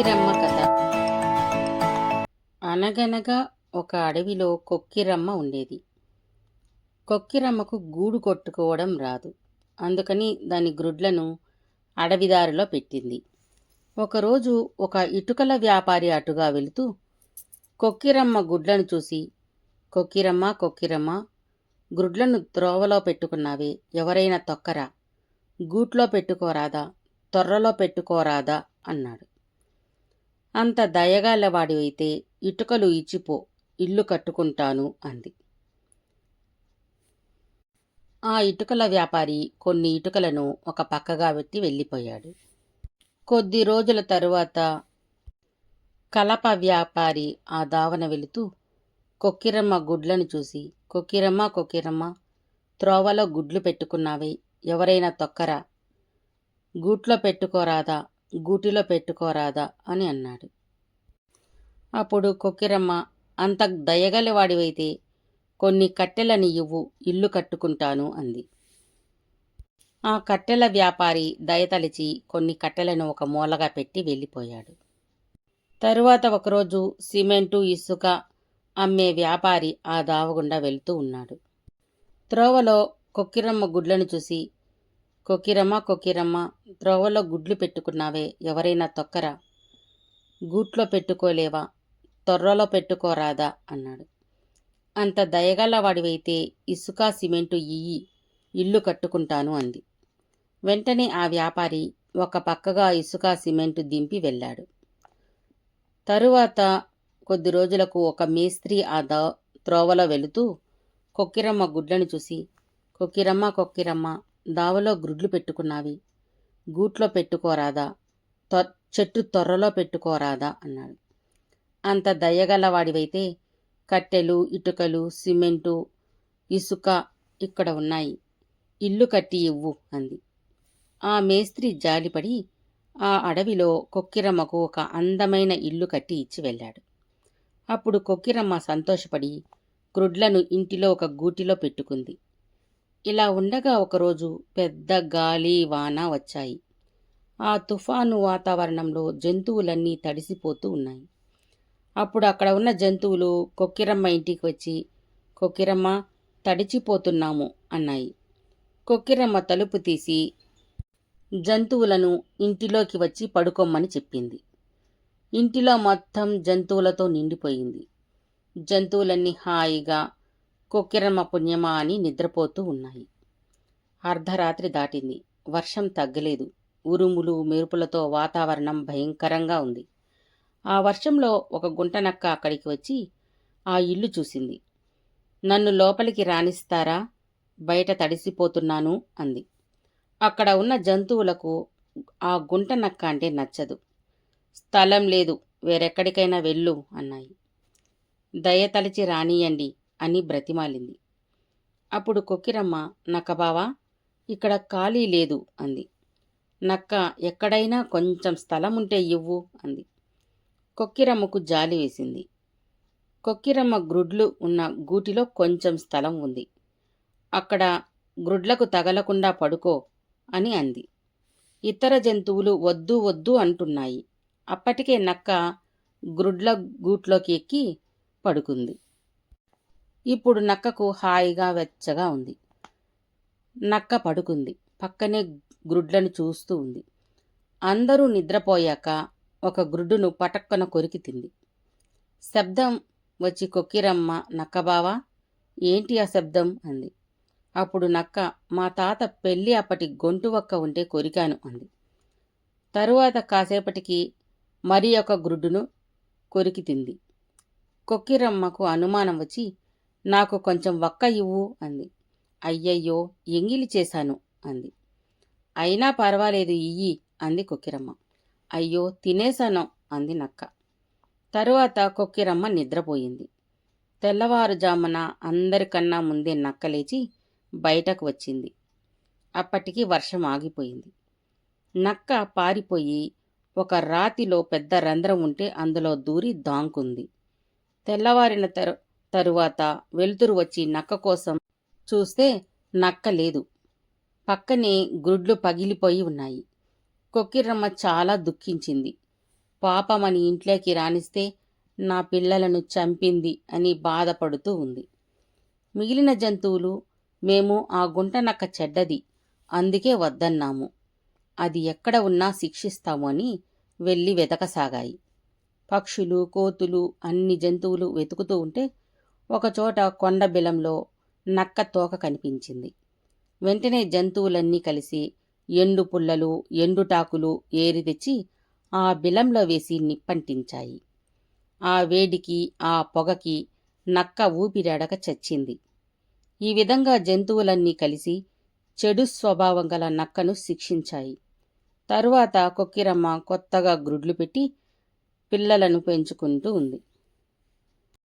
కొక్కిరమ్మ కథ. అనగనగా ఒక అడవిలో కొక్కిరమ్మ ఉండేది. కొక్కిరమ్మకు గూడు కొట్టుకోవడం రాదు. అందుకని దాని గ్రుడ్లను అడవిదారిలో పెట్టింది. ఒకరోజు ఒక ఇటుకల వ్యాపారి అటుగా వెళుతూ కొక్కిరమ్మ గుడ్లను చూసి కొక్కిరమ్మ కొక్కిరమ్మ గ్రుడ్లను త్రోవలో పెట్టుకున్నావే ఎవరైనా తొక్కరా? గూట్లో పెట్టుకోరాదా? తొర్రలో పెట్టుకోరాదా? అన్నాడు. అంత దయగాలవాడివైతే ఇటుకలు ఇచ్చిపో ఇల్లు కట్టుకుంటాను అంది. ఆ ఇటుకల వ్యాపారి కొన్ని ఇటుకలను ఒక పక్కగా పెట్టి వెళ్ళిపోయాడు. కొద్ది రోజుల తరువాత కలప వ్యాపారి ఆ దావన వెళుతూ కొక్కిరమ్మ గుడ్లను చూసి కొక్కిరమ్మ కొక్కిరమ్మ త్రోవలో గుడ్లు పెట్టుకున్నావే ఎవరైనా తొక్కరా? గూట్లో పెట్టుకోరాదా? గూటిలో పెట్టుకోరాదా అని అన్నాడు. అప్పుడు కొక్కిరమ్మ అంత దయగలవాడివైతే కొన్ని కట్టెలని ఇవ్వు ఇల్లు కట్టుకుంటాను అంది. ఆ కట్టెల వ్యాపారి దయతలిచి కొన్ని కట్టెలను ఒక మూలగా పెట్టి వెళ్ళిపోయాడు. తరువాత ఒకరోజు సిమెంటు ఇసుక అమ్మే వ్యాపారి ఆ దావగుండా వెళ్తూ ఉన్నాడు. త్రోవలో కొక్కిరమ్మ గుడ్లను చూసి కొకిరమ్మ కొక్కిరమ్మ త్రోవలో గుడ్లు పెట్టుకున్నావే ఎవరైనా తొక్కరా? గూట్లో పెట్టుకోలేవా? తొర్రలో పెట్టుకోరాదా? అన్నాడు. అంత దయగల వాడివైతే ఇసుక సిమెంటు ఇయ్యి ఇల్లు కట్టుకుంటాను అంది. వెంటనే ఆ వ్యాపారి ఒక పక్కగా ఇసుక సిమెంటు దింపి వెళ్ళాడు. తరువాత కొద్ది రోజులకు ఒక మేస్త్రి ఆ ద త్రోవలో వెళుతూ కొక్కిరమ్మ గుడ్లను చూసి కొక్కిరమ్మ కొక్కిరమ్మ దావలో గ్రుడ్లు పెట్టుకున్నావి. గూట్లో పెట్టుకోరాదా తొ చెట్టు తొర్రలో పెట్టుకోరాదా అన్నాడు. అంత దయగలవాడివైతే కట్టెలు ఇటుకలు సిమెంటు ఇసుక ఇక్కడ ఉన్నాయి. ఇల్లు కట్టి ఇవ్వు అంది. ఆ మేస్త్రి జాలిపడి ఆ అడవిలో కొక్కిరమ్మకు ఒక అందమైన ఇల్లు కట్టి ఇచ్చి వెళ్ళాడు. అప్పుడు కొక్కిరమ్మ సంతోషపడి గ్రుడ్లను ఇంటిలో ఒక గూటిలో పెట్టుకుంది. ఇలా ఉండగా ఒకరోజు పెద్ద గాలి వాన వచ్చాయి. ఆ తుఫాను వాతావరణంలో జంతువులన్నీ తడిసిపోతూ ఉన్నాయి. అప్పుడు అక్కడ ఉన్న జంతువులు కొక్కిరమ్మ ఇంటికి వచ్చి కొక్కిరమ్మ తడిచిపోతున్నాము అన్నాయి. కొక్కిరమ్మ తలుపు తీసి జంతువులను ఇంటిలోకి వచ్చి పడుకోమ్మని చెప్పింది. ఇంటిలో మొత్తం జంతువులతో నిండిపోయింది. జంతువులన్నీ హాయిగా కొక్కిరమ్మ పుణ్యమా అని నిద్రపోతూ ఉన్నాయి. అర్ధరాత్రి దాటింది. వర్షం తగ్గలేదు. ఉరుములు మెరుపులతో వాతావరణం భయంకరంగా ఉంది. ఆ వర్షంలో ఒక గుంటనక్క అక్కడికి వచ్చి ఆ ఇల్లు చూసింది. నన్ను లోపలికి రాణిస్తారా బయట తడిసిపోతున్నాను అంది. అక్కడ ఉన్న జంతువులకు ఆ గుంటనక్క అంటే నచ్చదు. స్థలం లేదు. వేరెక్కడికైనా వెళ్ళు అన్నాయి. దయతలిచి రానియండి. అని బ్రతిమాలింది. అప్పుడు కొక్కిరమ్మ నక్కబావా ఇక్కడ ఖాళీ లేదు అంది. నక్క ఎక్కడైనా కొంచెం స్థలం ఉంటే ఇవ్వు అంది. కొక్కిరమ్మకు జాలి వేసింది. కొక్కిరమ్మ గ్రుడ్లు ఉన్న గూటిలో కొంచెం స్థలం ఉంది. అక్కడ గ్రుడ్లకు తగలకుండా పడుకో అని అంది. ఇతర జంతువులు వద్దు వద్దు అంటున్నాయి. అప్పటికే నక్క గ్రుడ్ల గూట్లోకి ఎక్కి పడుకుంది. ఇప్పుడు నక్కకు హాయిగా వెచ్చగా ఉంది. నక్క పడుకుంది. పక్కనే గ్రుడ్లను చూస్తూ ఉంది. అందరూ నిద్రపోయాక ఒక గ్రుడ్డును పటక్కన కొరికి తింది. శబ్దం వచ్చి కొక్కిరమ్మ నక్కబావా ఏంటి ఆ శబ్దం? అంది. అప్పుడు నక్క మా తాత పెళ్ళి అప్పటి గొంతు ఒక్క ఉంటే కొరికాను అంది. తరువాత కాసేపటికి మరి ఒక గ్రుడ్డును కొరికి తింది. కొక్కిరమ్మకు అనుమానం వచ్చి నాకు కొంచెం వక్క ఇవ్వు అంది. అయ్యయ్యో ఎంగిలి చేశాను అంది. అయినా పర్వాలేదు ఇయ్యి అంది కొక్కిరమ్మ. అయ్యో తినేశాను అంది నక్క. తరువాత కొక్కిరమ్మ నిద్రపోయింది. తెల్లవారుజామున అందరికన్నా ముందే నక్క లేచి బయటకు వచ్చింది. అప్పటికి వర్షం ఆగిపోయింది. నక్క పారిపోయి ఒక రాతిలో పెద్ద రంధ్రం ఉంటే అందులో దూరి దాంకుంది. తెల్లవారిన తర తరువాత వెలుతురు వచ్చి నక్క కోసం చూస్తే నక్క లేదు. పక్కనే గుడ్లు పగిలిపోయి ఉన్నాయి. కొక్కిరమ్మ చాలా దుఃఖించింది. పాపమని ఇంట్లోకి రాణిస్తే నా పిల్లలను చంపింది అని బాధపడుతూ ఉంది. మిగిలిన జంతువులు మేము ఆ గుంట నక్క చెడ్డది అందుకే వద్దన్నాము. అది ఎక్కడ ఉన్నా శిక్షిస్తాము అని వెళ్ళి వెతకసాగాయి. పక్షులు కోతులు అన్ని జంతువులు వెతుకుతూ ఉంటే ఒకచోట కొండ బిలంలో నక్క తోక కనిపించింది. వెంటనే జంతువులన్నీ కలిసి ఎండు పుల్లలు ఎండుటాకులు ఏరి తెచ్చి ఆ బిలంలో వేసి నిప్పంటించాయి. ఆ వేడికి ఆ పొగకి నక్క ఊపిరాడక చచ్చింది. ఈ విధంగా జంతువులన్నీ కలిసి చెడు స్వభావం గల నక్కను శిక్షించాయి. తరువాత కొక్కిరమ్మ కొత్తగా గ్రుడ్లు పెట్టి పిల్లలను పెంచుకుంటూ ఉంది.